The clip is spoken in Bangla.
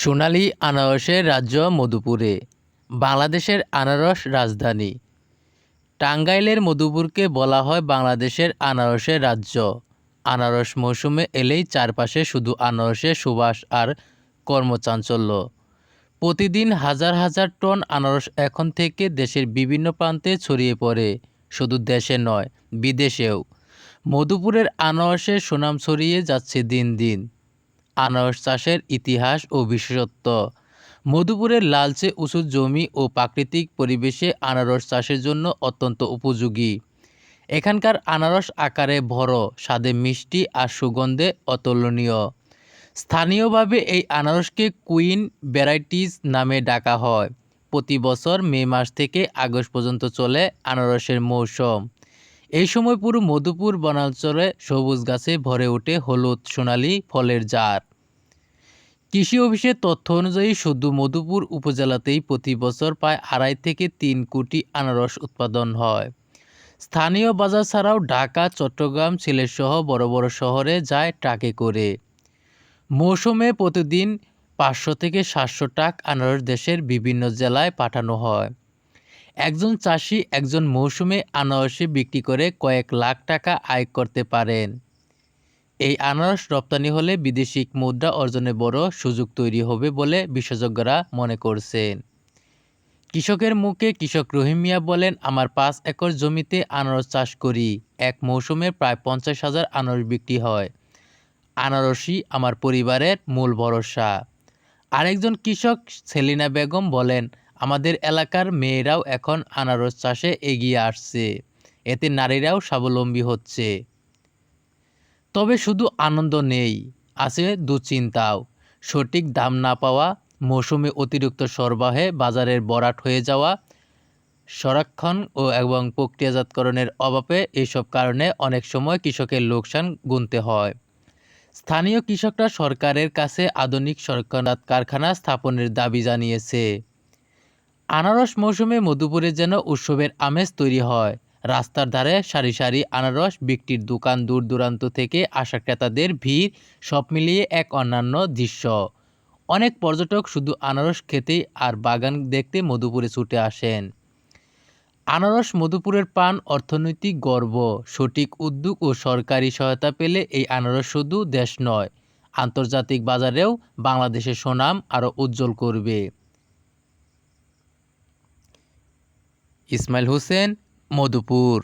সোনালী আনারসের রাজ্য মধুপুরে। বাংলাদেশের আনারস রাজধানী। টাঙ্গাইলের মধুপুরকে বলা হয় বাংলাদেশের আনারসের রাজ্য। আনারস মৌসুমে এলেই চারপাশে শুধু আনারসের সুবাস আর কর্মচাঞ্চল্য। প্রতিদিন হাজার হাজার টন আনারস এখন থেকে দেশের বিভিন্ন প্রান্তে ছড়িয়ে পড়ে। শুধু দেশে নয়, বিদেশেও। মধুপুরের আনারসের সুনাম ছড়িয়ে যাচ্ছে দিন দিন। আনারস চাষের ইতিহাস ও বিশেষত্ব। মধুপুরের লালচে উঁচু জমি ও প্রাকৃতিক পরিবেশে আনারস চাষের জন্য অত্যন্ত উপযোগী। এখানকার আনারস আকারে বড় স্বাদে মিষ্টি আর সুগন্ধে অতুলনীয়। স্থানীয়ভাবে এই আনারসকে কুইন ভ্যারাইটিস নামে ডাকা হয়। প্রতি বছর মে মাস থেকে আগস্ট পর্যন্ত চলে আনারসের মৌসুম। এই সময় পুরো মধুপুর বনাঞ্চলে সবুজ গাছে ভরে ওঠে হলুদ সোনালী ফলের জার কৃষি অফিসের তথ্য অনুযায়ী শুধু মধুপুর উপজেলাতেই প্রতি বছর প্রায় আড়াই থেকে তিন কোটি আনারস উৎপাদন হয়। স্থানীয় বাজার ছাড়াও ঢাকা, চট্টগ্রাম, সিলেটসহ বড় বড় শহরে যায় ট্রাকে করে। মৌসুমে প্রতিদিন পাঁচশো থেকে সাতশো টাক আনারস দেশের বিভিন্ন জেলায় পাঠানো হয়। একজন চাষি একজন মৌসুমে আনারসে বিক্রি করে কয়েক লাখ টাকা আয় করতে পারেন। এই আনারস রপ্তানি হলে বিদেশি মুদ্রা অর্জনে বড় সুযোগ তৈরি হবে বলে বিশেষজ্ঞরা মনে করছেন। কৃষকের মুখে কৃষক রহিম মিয়া বলেন, আমার পাঁচ একর জমিতে আনারস চাষ করি। এক মৌসুমে প্রায় পঞ্চাশ হাজার আনারস বিক্রি হয়। আনারসই আমার পরিবারের মূল ভরসা। আরেকজন কৃষক সেলিনা বেগম বলেন, আমাদের এলাকার মেয়েরাও এখন আনারস চাষে এগিয়ে আসছে। এতে নারীরাও স্বাবলম্বী হচ্ছে। তবে শুধু আনন্দ নেই, আছে দুশ্চিন্তাও। সঠিক দাম না পাওয়া, মৌসুমে অতিরিক্ত সরবরাহে বাজারের বরাট হয়ে যাওয়া, সংরক্ষণ ও এবং প্রক্রিয়াজাতকরণের অভাবে এইসব কারণে অনেক সময় কৃষকের লোকসান গুনতে হয়। স্থানীয় কৃষকরা সরকারের কাছে আধুনিক সরকারাত কারখানা স্থাপনের দাবি জানিয়েছে। আনারস মৌসুমে মধুপুরে যেন উৎসবের আমেজ তৈরি হয় রাস্তার ধারে সারি সারি আনারস বিক্রির দোকান দূর দূরান্ত থেকে আসা ক্রেতাদের ভিড়, সব মিলিয়ে এক অন্যান্য দৃশ্য। অনেক পর্যটক শুধু আনারস খেতেই আর বাগান দেখতে মধুপুরে ছুটে আসেন। আনারস মধুপুরের পান অর্থনৈতিক গর্ব, সঠিক উদ্যোগ ও সরকারি সহায়তা পেলে এই আনারস শুধু দেশ নয়, আন্তর্জাতিক বাজারেও বাংলাদেশের সুনাম আরও উজ্জ্বল করবে। ইসমাইল হোসেন মধুপুর